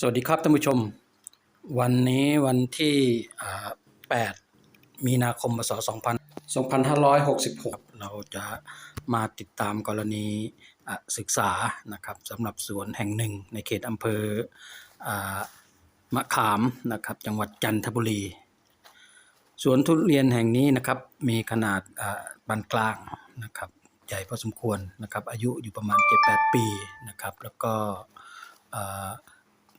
สวัสดีครับท่านผู้ชม วันนี้วันที่ 8 มีนาคมพศ2566 เราจะมาติดตามกรณีศึกษานะครับสำหรับสวนแห่งหนึ่งในเขตอำเภออมะขามนะครับจังหวัดจันทบุรี สวนทุเรียนแห่งนี้นะครับมีขนาดปานกลางนะครับใหญ่พอสมควรนะครับอายุอยู่ประมาณ 7-8 ปีนะครับแล้วก็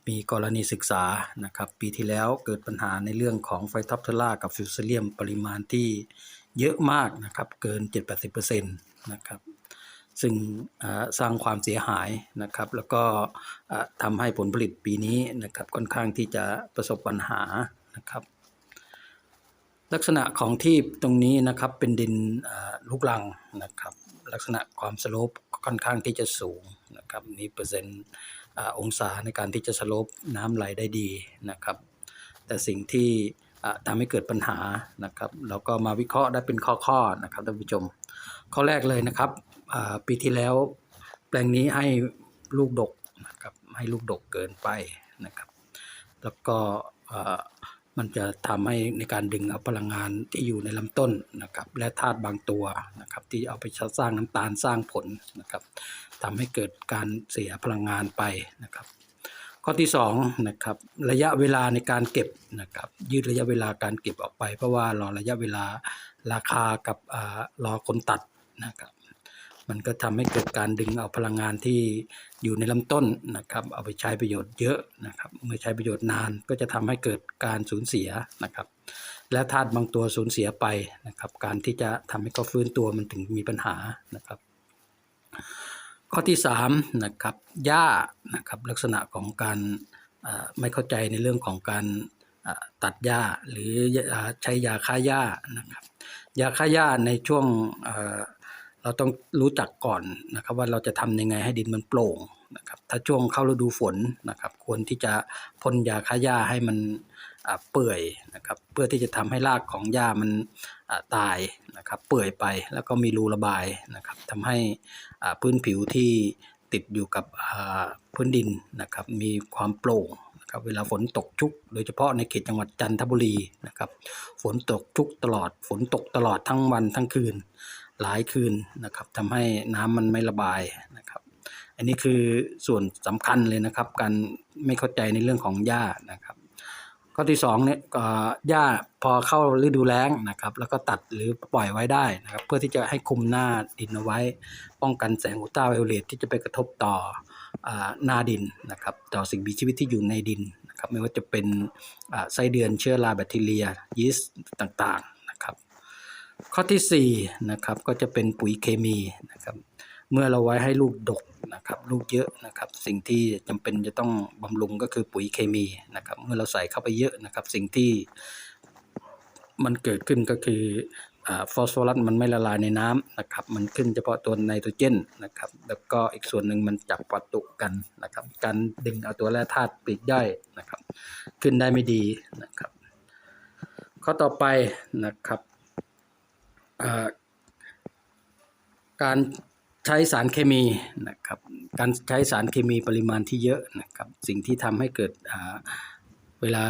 มีกรณีศึกษานะครับปีที่แล้วเกิดปัญหาในเรื่องของไฟท็อปเทล่ากับฟิวเซเลียมปริมาณที่เยอะมากนะครับเกิน 7-80%นะครับซึ่งสร้างความเสียหายนะครับแล้วก็ทำให้ผลผลิตปีนี้นะครับค่อนข้างที่จะประสบปัญหานะครับลักษณะของที่ตรงนี้นะครับเป็นดินลูกรังนะครับลักษณะความสโลปค่อนข้างที่จะสูงนะครับมีเปอร์เซ็นต์ อองศาในการที่จะสลบน้ำไหลได้ดีนะครับ แต่สิ่งที่ทำให้เกิดปัญหานะครับ เราก็มาวิเคราะห์ได้เป็นข้อๆนะครับท่านผู้ชม ข้อแรกเลยนะครับปีที่แล้วแปลงนี้ให้ลูกดกนะครับให้ลูกดกเกินไปนะครับ แล้วก็ มันจะทำให้ในการดึงเอาพลังงานที่อยู่ในลำต้นนะครับ และธาตุบางตัวนะครับ ที่เอาไปสร้างน้ำตาลสร้างผลนะครับทำให้เกิดการเสียพลังงานไปนะครับ ข้อที่สองนะครับระยะเวลาในการเก็บนะครับยืดระยะเวลาการเก็บออกไป เพราะว่ารอระยะเวลาราคากับอารอคนตัดนะครับ มันก็ทำให้เกิดการดึงเอาพลังงานที่อยู่ในลำต้นนะครับ เอาไปใช้ประโยชน์เยอะนะครับ เมื่อใช้ประโยชน์นานก็จะทำให้เกิดการสูญเสียนะครับ และธาตุบางตัวสูญเสียไปนะครับ การที่จะทำให้เขาฟื้นตัวมันถึงมีปัญหานะครับข้อที่3นะครับหญ้านะครับลักษณะของการไม่เข้าใจในเรื่องของการตัดหญ้าหรือใช้ยาฆ่าหญ้านะครับยาฆ่าหญ้าในช่วง เราต้องรู้จักก่อนนะครับ ว่าเราจะทำยังไงให้ดินมันโปร่งนะครับ ถ้าช่วงเข้าฤดูฝนนะครับ ควรที่จะพ่นยาฆ่าหญ้าให้มันเปื่อยนะครับ เพื่อที่จะทำให้รากของหญ้ามันตายนะครับ เปื่อยไปแล้วก็มีรูระบายนะครับทำให้พื้นผิวที่ติดอยู่กับพื้นดินนะครับ มีความโปร่งนะครับเวลาฝนตกชุก โดยเฉพาะในเขตจังหวัดจันทบุรีนะครับ ฝนตกชุกตลอดฝนตกตลอดทั้งวันทั้งคืน หลายคืนนะครับทำให้น้ำมันไม่ระบายนะครับ อันนี้คือส่วนสำคัญเลยนะครับ การไม่เข้าใจในเรื่องของหญ้านะครับข้อที่สองเนี่ยหญ้าพอเข้าฤดูแล้งนะครับ แล้วก็ตัดหรือปล่อยไว้ได้นะครับ เพื่อที่จะให้คุมหน้าดินเอาไว้ ป้องกันแสงอุลตราไวโอเลตที่จะไปกระทบต่ออาหน้าดินนะครับ ต่อสิ่งมีชีวิตที่อยู่ในดินนะครับ ไม่ว่าจะเป็นอ่าไส้เดือนเชื้อราแบคทีเรียยีสต์ต่างๆ ข้อที่4นะครับก็จะเป็นปุ๋ยเคมีนะครับเมื่อเราไว้ให้ลูกดกนะครับลูกเยอะนะครับ สิ่งที่จำเป็นจะต้องบำรุงก็คือปุ๋ยเคมีนะครับ เมื่อเราใส่เข้าไปเยอะนะครับ สิ่งที่มันเกิดขึ้นก็คืออฟอสฟอรัสมันไม่ละลายในน้ำนะครับ มันขึ้นเฉพาะตัวไนโตรเจนนะครับ แล้วก็อีกส่วนหนึ่งมันจับปะตุกันนะครับ การดึงเอาตัวแร่ธาตุปลีกย่อยนะครับ ขึ้นได้ไม่ดีนะครับ ข้อต่อไปนะครับ การใช้สารเคมีนะครับการใช้สารเคมีปริมาณที่เยอะนะครับสิ่งที่ทำให้เกิดเวลา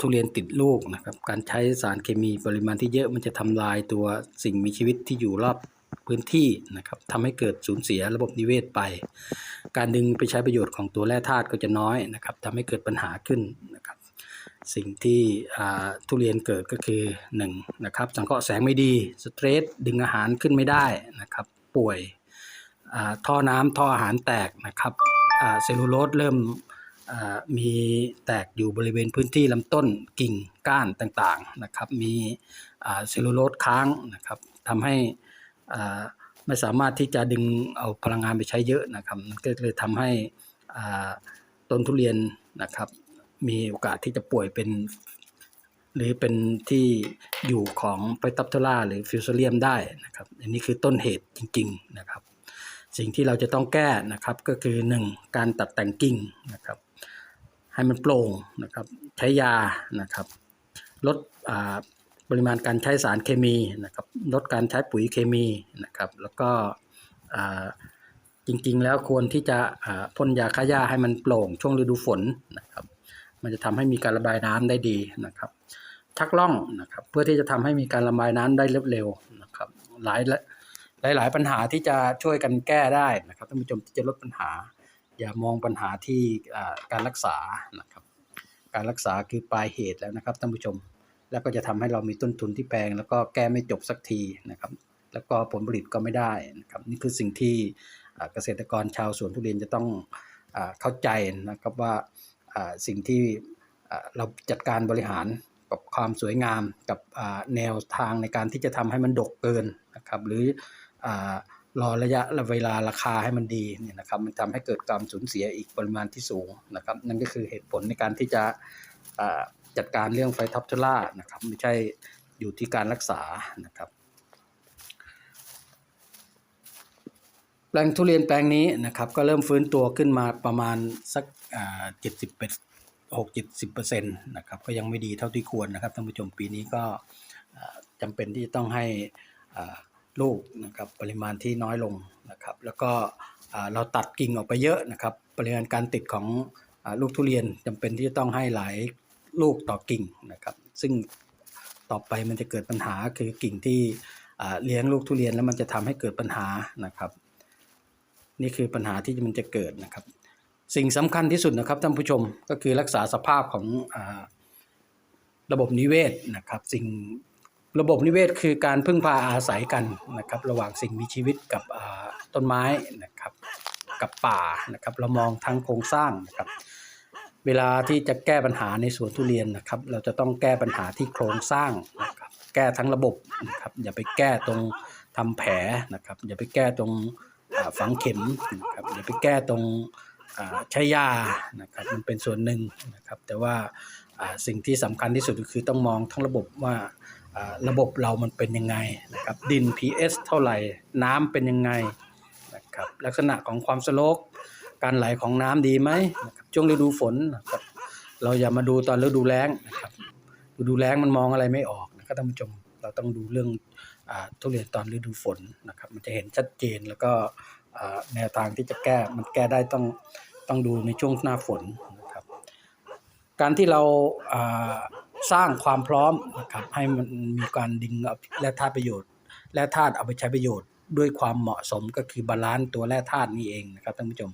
ทุเรียนติดลูกนะครับการใช้สารเคมีปริมาณที่เยอะมันจะทำลายตัวสิ่งมีชีวิตที่อยู่รอบพื้นที่นะครับทำให้เกิดสูญเสียระบบนิเวศไป การดึงไปใช้ประโยชน์ของตัวแร่ธาตุก็จะน้อยนะครับทำให้เกิดปัญหาขึ้นนะครับ สิ่งที่ทุเรียนเกิดก็คือ1นะครับสังเคราะห์แสงไม่ดีสเตรสดึงอาหารขึ้นไม่ได้นะครับป่วยท่อน้ำท่ออาหารแตกนะครับเซลลูโลสเริ่มมีแตกอยู่บริเวณพื้นที่ลำต้นกิ่งก้านต่างๆนะครับมีเซลลูโลสค้างนะครับทำให้ไม่สามารถที่จะดึงเอาพลังงานไปใช้เยอะนะครับก็เลยทำให้ต้นทุเรียนนะครับ มีโอกาสที่จะป่วยเป็น หรือเป็นที่อยู่ของไฟตับเทล่าหรือฟิวเซเลียมได้นะครับ อันนี้คือต้นเหตุจริง ๆนะครับ สิ่งที่เราจะต้องแก้นะครับก็คือ 1. การตัดแต่งกิ่งนะครับ ให้มันโปร่งนะครับใช้ยานะครับลดอ่าปริมาณการใช้สารเคมีนะครับลดการใช้ปุ๋ยเคมีนะครับ แล้วก็อ่าจริงๆ แล้วควรที่จะอ่าพ่นยาฆ่าหญ้าให้มันโปร่งช่วงฤดูฝนนะครับ มันจะทำให้มีการระบายน้ำได้ดีนะครับ ชักล่องนะครับ เพื่อที่จะทำให้มีการระบายน้ำได้เร็วๆนะครับ หลายหลายหลายปัญหาที่จะช่วยกันแก้ได้นะครับท่านผู้ชมที่จะลดปัญหา อย่ามองปัญหาที่การรักษานะครับ การรักษาคือปลายเหตุแล้วนะครับท่านผู้ชม แล้วก็จะทำให้เรามีต้นทุนที่แพงแล้วก็แก้ไม่จบสักทีนะครับ แล้วก็ผลผลิตก็ไม่ได้นะครับ นี่คือสิ่งที่เกษตรกรชาวสวนทุเรียนจะต้องอเข้าใจนะครับว่า สิ่งที่เราจัดการบริหารกับความสวยงามกับแนวทางในการที่จะทำให้มันดกเกินนะครับหรือรอระยะเวลาราคาให้มันดีเนี่ยนะครับมันทำให้เกิดการสูญเสียอีกปริมาณที่สูงนะครับนั่นก็คือเหตุผลในการที่จะจัดการเรื่องไฟท็อปทูล่านะครับไม่ใช่อยู่ที่การรักษานะครับ แปลงทุเรียนแปลงนี้นะครับก็เริ่มฟื้นตัวขึ้นมาประมาณสักเจ็ดสิบเป็ดหกเจ็ดสิบเปอร์เซ็นต์นะครับก็ยังไม่ดีเท่าที่ควรนะครับท่านผู้ชมปีนี้ก็อ่าจำเป็นที่จะต้องให้ลูกนะครับปริมาณที่น้อยลงนะครับแล้วก็เราตัดกิ่งออกไปเยอะนะครับปริมาณการติดของอลูกทุเรียนจำเป็นที่จะต้องให้หลายลูกต่อกิ่งนะครับซึ่งต่อไปมันจะเกิดปัญหาคือกิ่งที่เลี้ยงลูกทุเรียนแล้วมันจะทำให้เกิดปัญหานะครับ นี่คือปัญหาที่มันจะเกิดนะครับ สิ่งสำคัญที่สุดนะครับท่านผู้ชมก็คือรักษาสภาพของอระบบนิเวศนะครับ สิ่งระบบนิเวศคือการพึ่งพาอาศัยกันนะครับ ระหว่างสิ่งมีชีวิตกับต้นไม้นะครับ กับป่านะครับ เรามองทั้งโครงสร้างนะครับ เวลาที่จะแก้ปัญหาในสวนทุเรียนนะครับ เราจะต้องแก้ปัญหาที่โครงสร้างนะครับ แก้ทั้งระบบนะครับ อย่าไปแก้ตรงทำแผลนะครับ อย่าไปแก้ตรง ฝังเข็มนะครับอย่าไปแก้ตรงใช้ยานะครับมันเป็นส่วนหนึ่งนะครับแต่ว่าสิ่งที่สำคัญที่สุดก็คือต้องมองทั้งระบบว่าระบบเรามันเป็นยังไงนะครับดิน pH เท่าไหร่ น้ำเป็นยังไงนะครับลักษณะของความสโลกการไหลของน้ำดีไหมนะครับช่วงฤดูฝนนะครับเราอย่ามาดูตอนฤดูแล้งนะครับฤดูแล้งมันมองอะไรไม่ออกนะครับท่านผู้ชมเราต้องดูเรื่อง ทุเรียนตอนฤดูฝนนะครับ มันจะเห็นชัดเจนแล้วก็แนวทางที่จะแก้มันแก้ได้ต้องต้องดูในช่วงหน้าฝนนะครับ การที่เราสร้างความพร้อมนะครับให้มันมีการดึงเอาแร่ธาตุประโยชน์แร่ธาตุเอาไปใช้ประโยชน์ด้วยความเหมาะสมก็คือบาลานซ์ตัวแร่ธาตุนี่เองนะครับท่านผู้ชม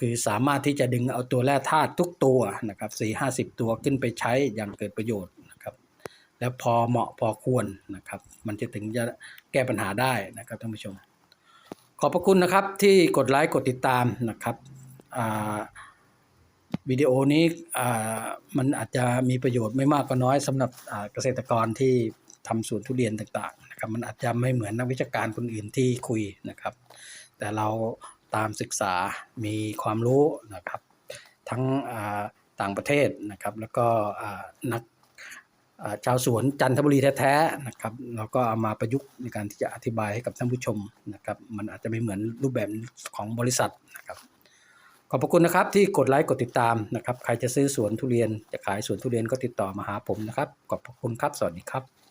คือสามารถที่จะดึงเอาตัวแร่ธาตุทุกตัวนะครับสี่ห้าสิบตัวขึ้นไปใช้อย่างเกิดประโยชน์ แล้วพอเหมาะพอควรนะครับ มันจะถึงจะแก้ปัญหาได้นะครับท่านผู้ชม ขอบพระคุณนะครับที่กดไลค์กดติดตามนะครับวิดีโอนี้มันอาจจะมีประโยชน์ไม่มากก็น้อยสำหรับเกษตรกรที่ทำสวนทุเรียนต่างๆนะครับมันอาจจะไม่เหมือนนักวิชาการคนอื่นที่คุยนะครับ แต่เราตามศึกษามีความรู้นะครับ ทั้งต่างประเทศนะครับ แล้วก็นัก ชาวสวนจันทบุรีแท้ๆนะครับเราก็เอามาประยุกต์ในการที่จะอธิบายให้กับท่านผู้ชมนะครับ มันอาจจะไม่เหมือนรูปแบบของบริษัทนะครับ ขอบพระคุณนะครับที่กดไลค์กดติดตามนะครับ ใครจะซื้อสวนทุเรียนจะขายสวนทุเรียนก็ติดต่อมาหาผมนะครับ ขอบพระคุณครับ สวัสดีครับ